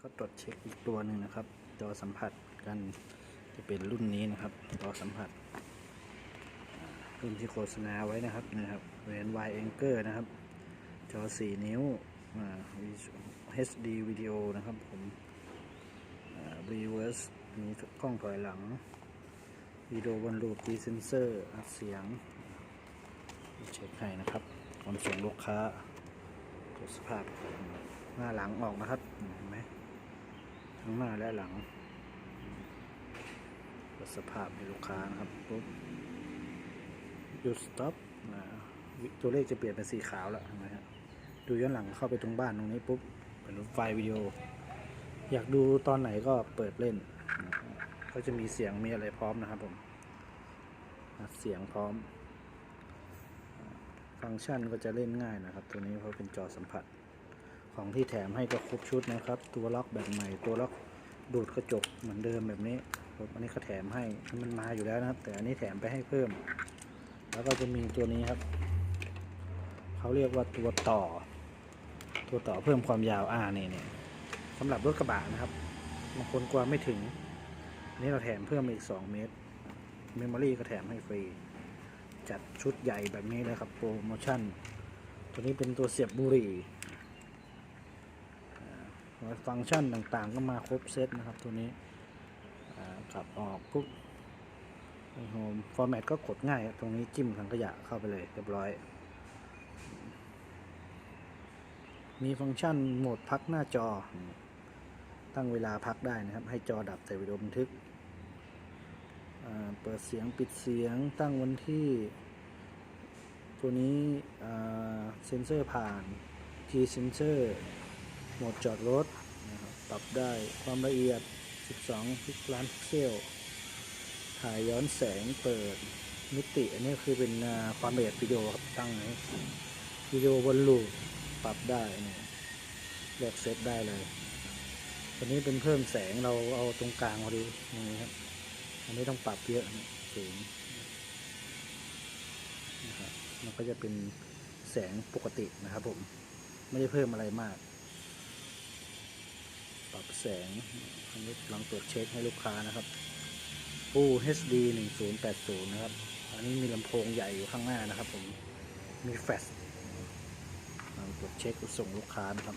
ก็ตรวจเช็คอีกตัวหนึ่งนะครับจอสัมผัสกันจะเป็นรุ่นนี้นะครับจอสัมผัสรุ่นที่โฆษณาไว้นะครับนะครับแหวน Y Anchor นะครับ จอ 4 นิ้ว HD วิดีโอนะครับผมอ่า reverse มีกล้องถอยหลังวิดีโอบนลูปดีเซนเซอร์อัดเสียง เช็คให้นะครับขนส่งลูกค้าตรวจสภาพหน้าหลังออกนะครับเห็นไหม ทั้งหน้าและหลังรสภาพให้ลูกค้านะครับปุ๊บหยุดสต็อปตัวเลขจะเปลี่ยนเป็นสีขาวแล้วเห็นไหมครับดูย้อนหลังเข้าไปตรงบ้านตรงนี้ปุ๊บเป็นไฟล์วิดีโอ อยากดูตอนไหนก็เปิดเล่นก็จะมีเสียงมีอะไรพร้อมนะครับผมเสียงพร้อม ฟังก์ชันก็จะเล่นง่ายนะครับ ตัวนี้เพราะเป็นจอสัมผัส ของที่แถมให้ก็ครบชุดนะครับ ตัวล็อกแบบใหม่ ตัวล็อกดูดกระจกเหมือนเดิมแบบนี้อันนี้เขาแถมให้มันมาอยู่แล้วนะครับ แต่อันนี้แถมไปให้เพิ่ม แล้วก็จะมีตัวนี้ครับเขาเรียกว่าตัวต่อ ตัวต่อเพิ่มความยาวอ่านี่นี่สำหรับรถกระบะนะครับบางคนกลัวไม่ถึงอันนี้เราแถมเพิ่มอีก 2 เมตรเมมโมรี่ก็แถมให้ฟรี จัดชุดใหญ่แบบนี้เลยครับโปรโมชั่น ตัวนี้เป็นตัวเสียบบุหรี่ ฟังก์ชันต่างๆ ก็มาครบเซตนะครับตัวนี้กลับออกปุ๊บโฮมฟอร์แมตก็กดง่ายตรงนี้จิ้มถังขยะเข้าไปเลยเรียบร้อย มีฟังก์ชันโหมดพักหน้าจอ ตั้งเวลาพักได้นะครับ ให้จอดับแต่วิดีโอบันทึก เปิดเสียงปิดเสียงตั้งวันที่ ตัวนี้เซนเซอร์ผ่าน G เซนเซอร์ หมดจอดรถนะครับปรับได้ความละเอียด 12 พิกล้านพิกเซล ถ่ายย้อนแสงเปิดมิติ อันนี้คือเป็นความละเอียดวิดีโอครับตั้งไว้วิดีโอบนลูปปรับได้นี่เลือกเซตได้เลยตัวนี้เป็นเพิ่มแสงเราเอาตรงกลางพอดีอย่างนี้ครับ อันนี้ต้องปรับเยอะสูงนะครับมันก็จะเป็นแสงปกตินะครับผม ไม่ได้เพิ่มอะไรมาก รับแสงอันนี้ลังตรวจเช็คให้ลูกค้านะครับปู้ HD 1080 นะครับ อันนี้มีลำโพงใหญ่อยู่ข้างหน้านะครับผม มีแฟลชลังตรวจเช็คส่งลูกค้านะครับ